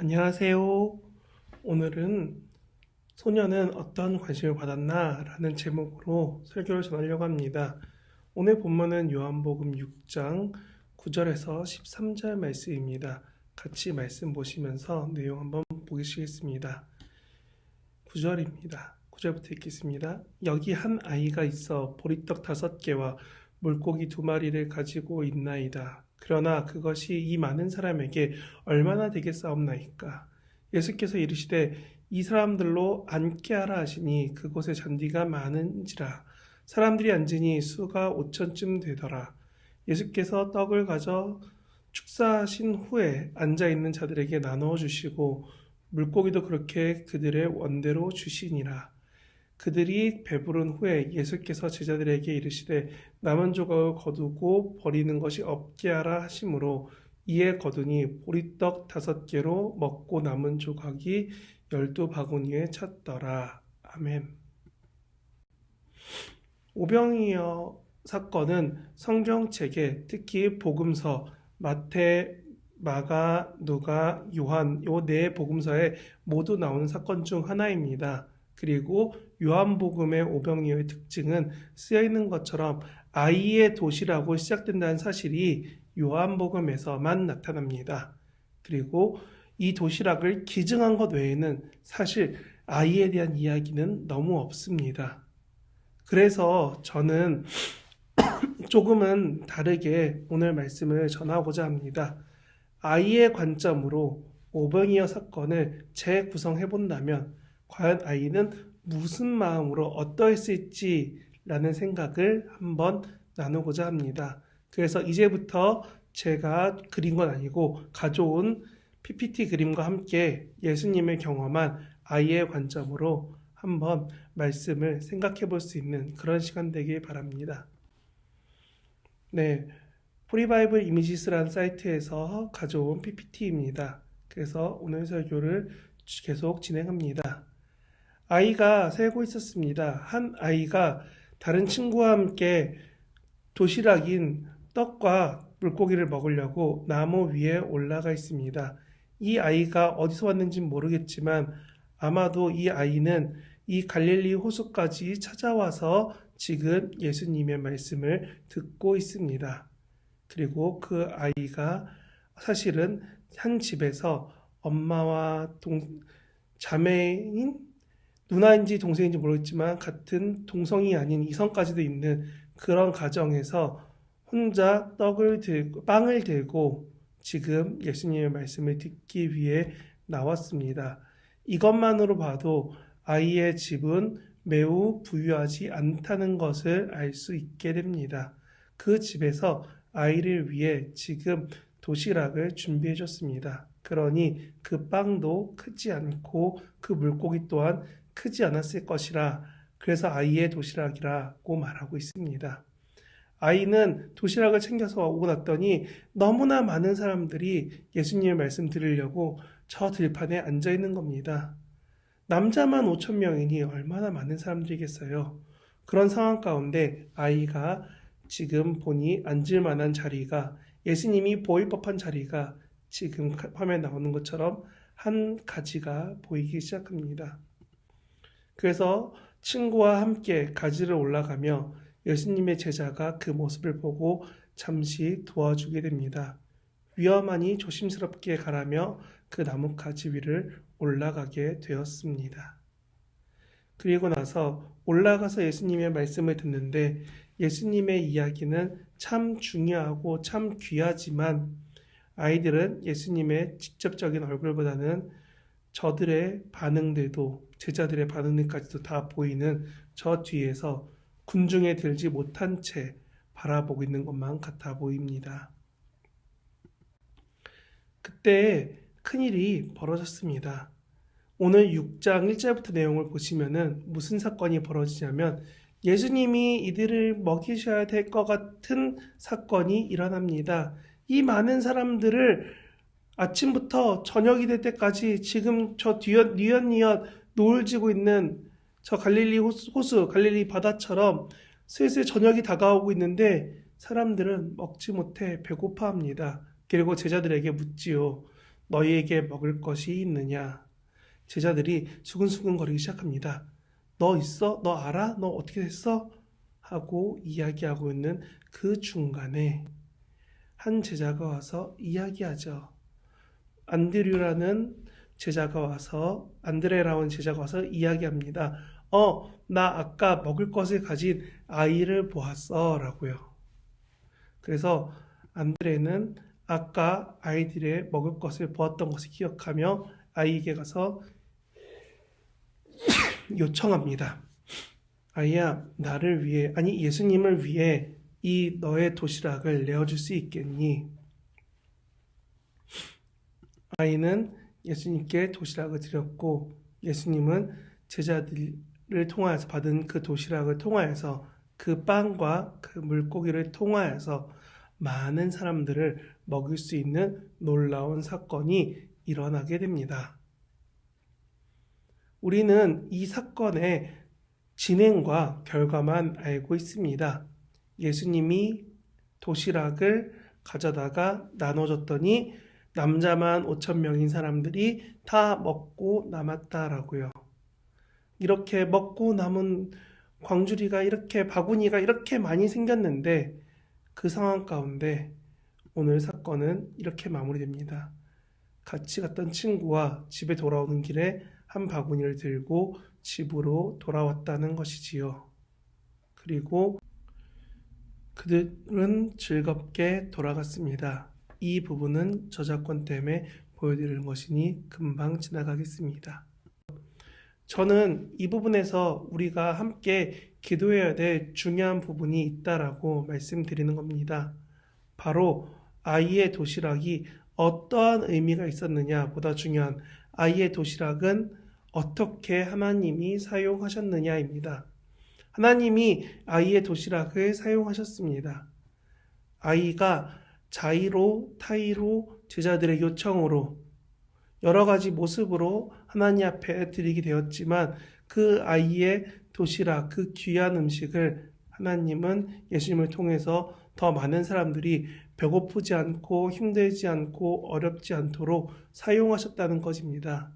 안녕하세요. 오늘은 소녀는 어떤 관심을 받았나? 라는 제목으로 설교를 전하려고 합니다. 오늘 본문은 요한복음 6장 9절에서 13절 말씀입니다. 같이 말씀 보시면서 내용 한번 보시겠습니다. 9절입니다. 9절부터 읽겠습니다. 여기 한 아이가 있어 보리떡 다섯 개와 물고기 두 마리를 가지고 있나이다. 그러나 그것이 이 많은 사람에게 얼마나 되겠사옵나이까? 예수께서 이르시되 이 사람들로 앉게 하라 하시니 그곳에 잔디가 많은지라 사람들이 앉으니 수가 오천쯤 되더라. 예수께서 떡을 가져 축사하신 후에 앉아 있는 자들에게 나누어 주시고 물고기도 그렇게 그들의 원대로 주시니라. 그들이 배부른 후에 예수께서 제자들에게 이르시되 남은 조각을 거두고 버리는 것이 없게 하라 하심으로 이에 거두니 보리떡 다섯 개로 먹고 남은 조각이 열두 바구니에 찼더라. 아멘. 오병이어 사건은 성경책에 특히 복음서 마태, 마가, 누가, 요한 요 네 복음서에 모두 나오는 사건 중 하나입니다. 그리고 요한복음의 오병이어의 특징은 쓰여 있는 것처럼 아이의 도시라고 시작된다는 사실이 요한복음에서만 나타납니다. 그리고 이 도시락을 기증한 것 외에는 사실 아이에 대한 이야기는 너무 없습니다. 그래서 저는 조금은 다르게 오늘 말씀을 전하고자 합니다. 아이의 관점으로 오병이어 사건을 재구성해 본다면 과연 아이는 무슨 마음으로 어떠했을지라는 생각을 한번 나누고자 합니다. 그래서 이제부터 제가 그린 건 아니고 가져온 PPT 그림과 함께 예수님을 경험한 아이의 관점으로 한번 말씀을 생각해 볼 수 있는 그런 시간 되길 바랍니다. 네. 프리바이블 이미지스라는 사이트에서 가져온 PPT입니다. 그래서 오늘 설교를 계속 진행합니다. 아이가 살고 있었습니다. 한 아이가 다른 친구와 함께 도시락인 떡과 물고기를 먹으려고 나무 위에 올라가 있습니다. 이 아이가 어디서 왔는지 모르겠지만 아마도 이 아이는 이 갈릴리 호수까지 찾아와서 지금 예수님의 말씀을 듣고 있습니다. 그리고 그 아이가 사실은 한 집에서 엄마와 동, 자매인 누나인지 동생인지 모르겠지만 같은 동성이 아닌 이성까지도 있는 그런 가정에서 혼자 떡을 들고 빵을 들고 지금 예수님의 말씀을 듣기 위해 나왔습니다. 이것만으로 봐도 아이의 집은 매우 부유하지 않다는 것을 알 수 있게 됩니다. 그 집에서 아이를 위해 지금 도시락을 준비해 줬습니다. 그러니 그 빵도 크지 않고 그 물고기 또한 크지 않았을 것이라 그래서 아이의 도시락이라고 말하고 있습니다. 아이는 도시락을 챙겨서 오고 났더니 너무나 많은 사람들이 예수님의 말씀 들으려고 저 들판에 앉아 있는 겁니다. 남자만 5천 명이니 얼마나 많은 사람들이겠어요. 그런 상황 가운데 아이가 지금 보니 앉을 만한 자리가 예수님이 보일 법한 자리가 지금 화면에 나오는 것처럼 한 가지가 보이기 시작합니다. 그래서 친구와 함께 가지를 올라가며 예수님의 제자가 그 모습을 보고 잠시 도와주게 됩니다. 위험하니 조심스럽게 가라며 그 나뭇가지 위를 올라가게 되었습니다. 그리고 나서 올라가서 예수님의 말씀을 듣는데 예수님의 이야기는 참 중요하고 참 귀하지만 아이들은 예수님의 직접적인 얼굴보다는 저들의 반응들도 제자들의 반응들까지도 다 보이는 저 뒤에서 군중에 들지 못한 채 바라보고 있는 것만 같아 보입니다. 그때 큰일이 벌어졌습니다. 오늘 6장 1절부터 내용을 보시면은 무슨 사건이 벌어지냐면 예수님이 이들을 먹이셔야 될 것 같은 사건이 일어납니다. 이 많은 사람들을 아침부터 저녁이 될 때까지 지금 저 뒤엇, 뉘엿뉘엿 노을 지고 있는 저 갈릴리 호수, 호수, 갈릴리 바다처럼 슬슬 저녁이 다가오고 있는데 사람들은 먹지 못해 배고파합니다. 그리고 제자들에게 묻지요. 너희에게 먹을 것이 있느냐? 제자들이 수근수근 거리기 시작합니다. 너 있어? 너 알아? 너 어떻게 됐어? 하고 이야기하고 있는 그 중간에 한 제자가 와서 이야기하죠. 안드류라는 제자가 와서 안드레라는 제자가 와서 이야기합니다. 어, 나 아까 먹을 것을 가진 아이를 보았어 라고요. 그래서 안드레는 아까 아이들의 먹을 것을 보았던 것을 기억하며 아이에게 가서 요청합니다. 아이야, 나를 위해, 아니 예수님을 위해 이 너의 도시락을 내어줄 수 있겠니? 아이는 예수님께 도시락을 드렸고 예수님은 제자들을 통하여서 받은 그 도시락을 통하여서 그 빵과 그 물고기를 통하여서 많은 사람들을 먹일 수 있는 놀라운 사건이 일어나게 됩니다. 우리는 이 사건의 진행과 결과만 알고 있습니다. 예수님이 도시락을 가져다가 나눠줬더니 남자만 5천 명인 사람들이 다 먹고 남았다라고요. 이렇게 먹고 남은 광주리가 이렇게 바구니가 이렇게 많이 생겼는데 그 상황 가운데 오늘 사건은 이렇게 마무리됩니다. 같이 갔던 친구와 집에 돌아오는 길에 한 바구니를 들고 집으로 돌아왔다는 것이지요. 그리고 그들은 즐겁게 돌아갔습니다. 이 부분은 저작권 때문에 보여드리는 것이니 금방 지나가겠습니다. 저는 이 부분에서 우리가 함께 기도해야 될 중요한 부분이 있다라고 말씀드리는 겁니다. 바로 아이의 도시락이 어떠한 의미가 있었느냐 보다 중요한 아이의 도시락은 어떻게 하나님이 사용하셨느냐입니다. 하나님이 아이의 도시락을 사용하셨습니다. 아이가 자의로 타의로 제자들의 요청으로 여러 가지 모습으로 하나님 앞에 드리게 되었지만 그 아이의 도시락 그 귀한 음식을 하나님은 예수님을 통해서 더 많은 사람들이 배고프지 않고 힘들지 않고 어렵지 않도록 사용하셨다는 것입니다.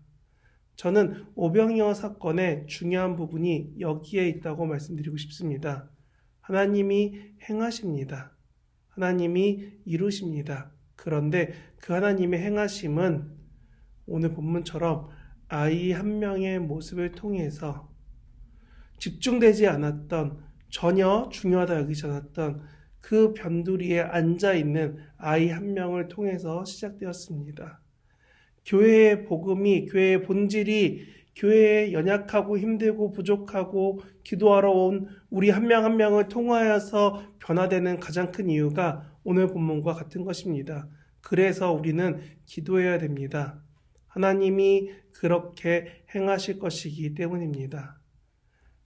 저는 오병이어 사건의 중요한 부분이 여기에 있다고 말씀드리고 싶습니다. 하나님이 행하십니다. 하나님이 이루십니다. 그런데 그 하나님의 행하심은 오늘 본문처럼 아이 한 명의 모습을 통해서 집중되지 않았던 전혀 중요하다 여기지 않았던 그 변두리에 앉아 있는 아이 한 명을 통해서 시작되었습니다. 교회의 복음이 교회의 본질이 교회에 연약하고 힘들고 부족하고 기도하러 온 우리 한명한 명을 통하여서 변화되는 가장 큰 이유가 오늘 본문과 같은 것입니다. 그래서 우리는 기도해야 됩니다. 하나님이 그렇게 행하실 것이기 때문입니다.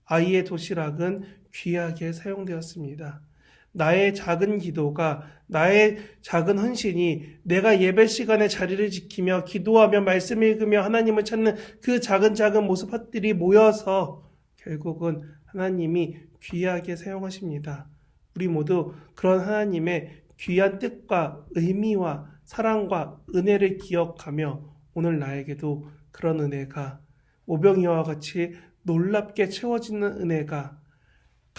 아이의 도시락은 귀하게 사용되었습니다. 나의 작은 기도가 나의 작은 헌신이 내가 예배 시간에 자리를 지키며 기도하며 말씀 읽으며 하나님을 찾는 그 작은 작은 모습들이 모여서 결국은 하나님이 귀하게 사용하십니다. 우리 모두 그런 하나님의 귀한 뜻과 의미와 사랑과 은혜를 기억하며 오늘 나에게도 그런 은혜가 오병이와 같이 놀랍게 채워지는 은혜가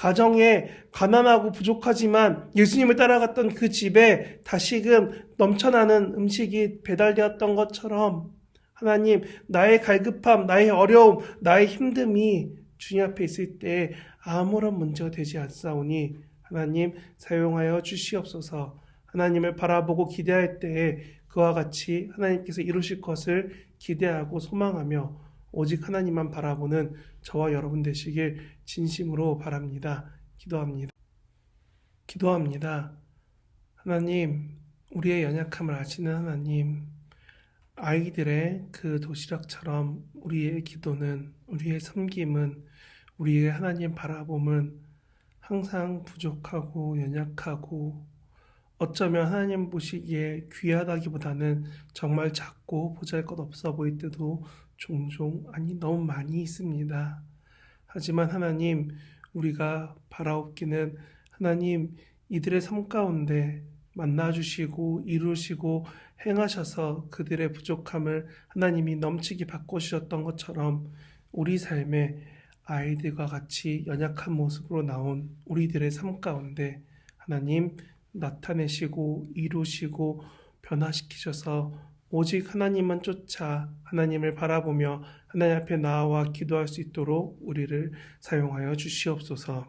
가정에 가난하고 부족하지만 예수님을 따라갔던 그 집에 다시금 넘쳐나는 음식이 배달되었던 것처럼 하나님 나의 갈급함, 나의 어려움, 나의 힘듦이 주님 앞에 있을 때 아무런 문제가 되지 않사오니 하나님 사용하여 주시옵소서. 하나님을 바라보고 기대할 때에 그와 같이 하나님께서 이루실 것을 기대하고 소망하며 오직 하나님만 바라보는 저와 여러분 되시길 진심으로 바랍니다. 기도합니다. 기도합니다. 하나님, 우리의 연약함을 아시는 하나님, 아이들의 그 도시락처럼 우리의 기도는, 우리의 섬김은, 우리의 하나님 바라봄은 항상 부족하고 연약하고 어쩌면 하나님 보시기에 귀하다기보다는 정말 작고 보잘 것 없어 보일 때도 종종, 아니, 너무 많이 있습니다. 하지만 하나님, 우리가 바라옵기는 하나님, 이들의 삶 가운데 만나주시고, 이루시고, 행하셔서 그들의 부족함을 하나님이 넘치게 바꿔주셨던 것처럼 우리 삶에 아이들과 같이 연약한 모습으로 나온 우리들의 삶 가운데 하나님 나타내시고 이루시고 변화시키셔서 오직 하나님만 쫓아 하나님을 바라보며 하나님 앞에 나와 기도할 수 있도록 우리를 사용하여 주시옵소서.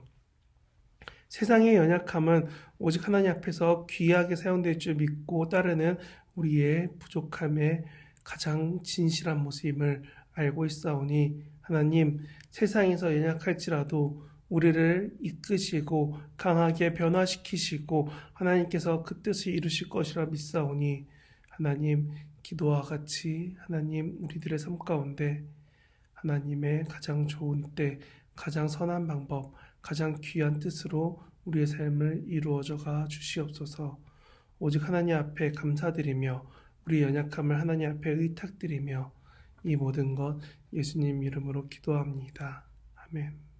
세상의 연약함은 오직 하나님 앞에서 귀하게 사용될 줄 믿고 따르는 우리의 부족함의 가장 진실한 모습임을 알고 있사오니 하나님 세상에서 연약할지라도 우리를 이끄시고 강하게 변화시키시고 하나님께서 그 뜻을 이루실 것이라 믿사오니 하나님 기도와 같이 하나님 우리들의 삶 가운데 하나님의 가장 좋은 때 가장 선한 방법 가장 귀한 뜻으로 우리의 삶을 이루어져 가 주시옵소서 오직 하나님 앞에 감사드리며 우리 연약함을 하나님 앞에 의탁드리며 이 모든 것 예수님 이름으로 기도합니다. 아멘.